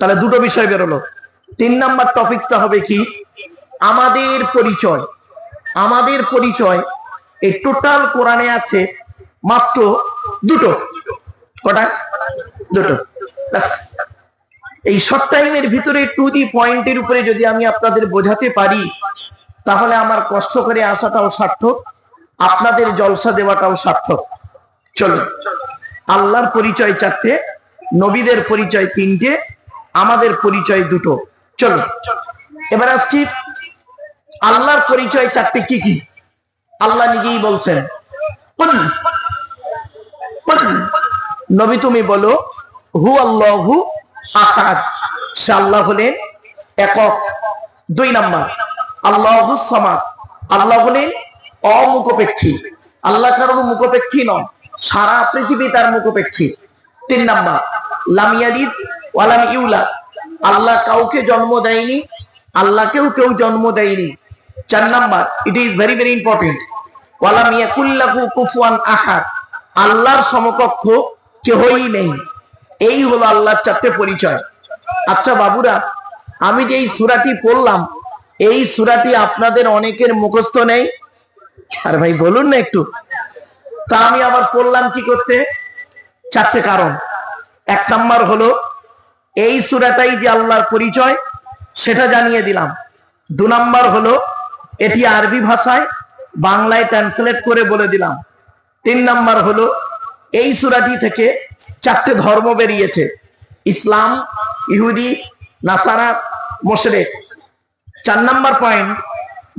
তাহলে দুটো বিষয় বেরোলো। তিন নাম্বার টপিকটা হবে কি? আমাদের পরিচয়। আমাদের পরিচয়, এই টোটাল কোরআনে আছে মাত্র দুটো। কটা? দুটো। এই শর্ট টাইমের ভিতরে টু দি পয়েন্টের উপরে যদি আমি আপনাদের বোঝাতে পারি, তাহলে আমার কষ্ট করে আসাটাও সার্থক, আপনাদের জলসা দেওয়াটাও সার্থক। চলুন। আল্লাহর পরিচয় চারটে, নবীদের পরিচয় তিনটে আমাদের পরিচয় দুটো। চলুন এবার আসছি। আল্লাহর পরিচয় চারটে কি কি? আল্লাহ নিজেই বলছেন। "কুল, কুল, নবী তুমি বলো হু আল্লাহু আহাদ। সে আল্লাহ হলেন একক। দুই নাম্বার আল্লাহু সামাদ। আল্লাহ হলেন অমুখপেক্ষী। আল্লাহ কারোর মুখপেক্ষী নন সারা পৃথিবী তার মুখপেক্ষী। তিন নাম্বার লামিয়ালিদ ওয়ালাম ইউলা। আল্লাহ কাউকে জন্ম দেয়নি, আল্লাহকেও কেউ জন্ম দেয়নি। চার number it is very very important ওয়ালাম ইয়াকুল্লাহু কুফুয়ান আহাদ। আল্লাহর সমকক্ষ কেহই নেই। এই হলো আল্লাহর চারটে পরিচয়। আচ্ছা বাবুরা, আমি যে এই সুরাটি পড়লাম, এই সুরাটি আপনাদের অনেকের মুখস্থ নেই। আর ভাই, বলুন না একটু। তা আমি আবার পড়লাম কি করতে? চারটে কারণ। এক নাম্বার হলো এই সুরাটাই যে আল্লাহর পরিচয়, সেটা জানিয়ে দিলাম। দু নম্বর হলো, এটি আরবি ভাষায় বাংলায় ট্রান্সলেট করে বলে দিলাম। তিন নাম্বার হলো, এই সুরাটি থেকে চারটে ধর্ম বেরিয়েছে। ইসলাম, ইহুদি, নাসারা, মোশরেক। চার নাম্বার পয়েন্ট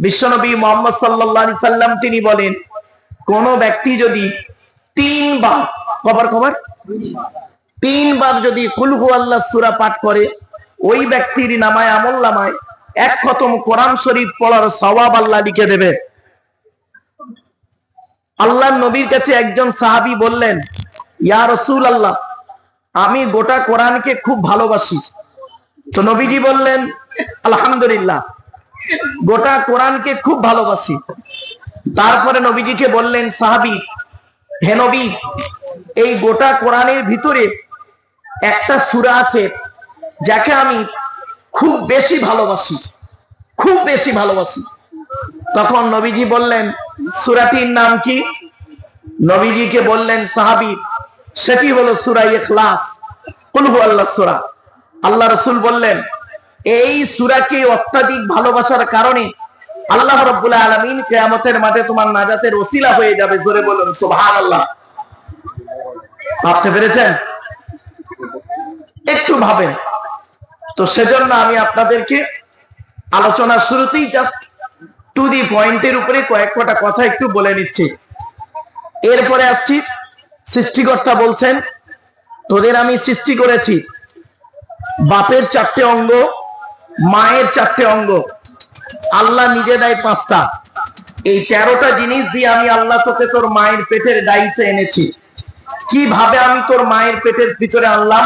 বিশ্বনবী মোহাম্মদ সাল্লাহ সাল্লাম তিনি বলেন, কোন ব্যক্তি যদি তিনবার, কবার কবার? তিনবার যদি কুলহু আল্লাহ সুরা পাঠ করে, ওই ব্যক্তির নামায় আমল নামায়, এক খতম কোরআন শরীফ পড়ার সওয়াব আল্লাহ লিখে দেবে। আল্লাহ নবীর কাছে একজন সাহাবী বললেন, ইয়া রসুল আল্লাহ আমি গোটা কোরআনকে খুব ভালোবাসি। তো নবীজি বললেন, আলহামদুলিল্লাহ, গোটা কোরআনকে খুব ভালোবাসি। তারপরে নবীজিকে বললেন, সাহাবি, হে নবী, এই গোটা কোরআনের ভিতরে একটা সূরা আছে যাকে আমি খুব বেশি ভালোবাসি, খুব বেশি ভালোবাসি। তখন নবীজি বললেন, সূরাটির নাম কি? নবীজিকে বললেন, সাহাবি, সেটি হলো সূরা ইখলাস। কুল হু আল্লাহ সূরা। আল্লাহ রসুল বললেন, এই সূরাকে অত্যাধিক ভালোবাসার কারণে আল্লাহ রব্বুল আলমিন কেয়ামতের মাঠে তোমার নাজাতের ওসিলা হয়ে যাবে। জোরে বলুন সুবহান আল্লাহ ভাবতে পেরেছেন? ভাবেন। তো সেজন্য আমি আপনাদেরকে আলোচনা শুরুতেই জাস্ট টু দি পয়েন্টের উপরে কয়েক কটা কথা একটু বলে নিচ্ছি। এরপরে আসছি, সৃষ্টিকর্তা বলছেন, তোদের আমি সৃষ্টি করেছি। বাপের চারটে অঙ্গ, মায়ের চারটে অঙ্গ। আল্লাহ নিজে দেয় পাঁচটা। এই তেরোটা জিনিস দিয়ে আমি আল্লাহ তোকে তোর মায়ের পেটের ডাইসে এনেছি। কীভাবে আমি তোর মায়ের পেটের ভিতরে আনলাম?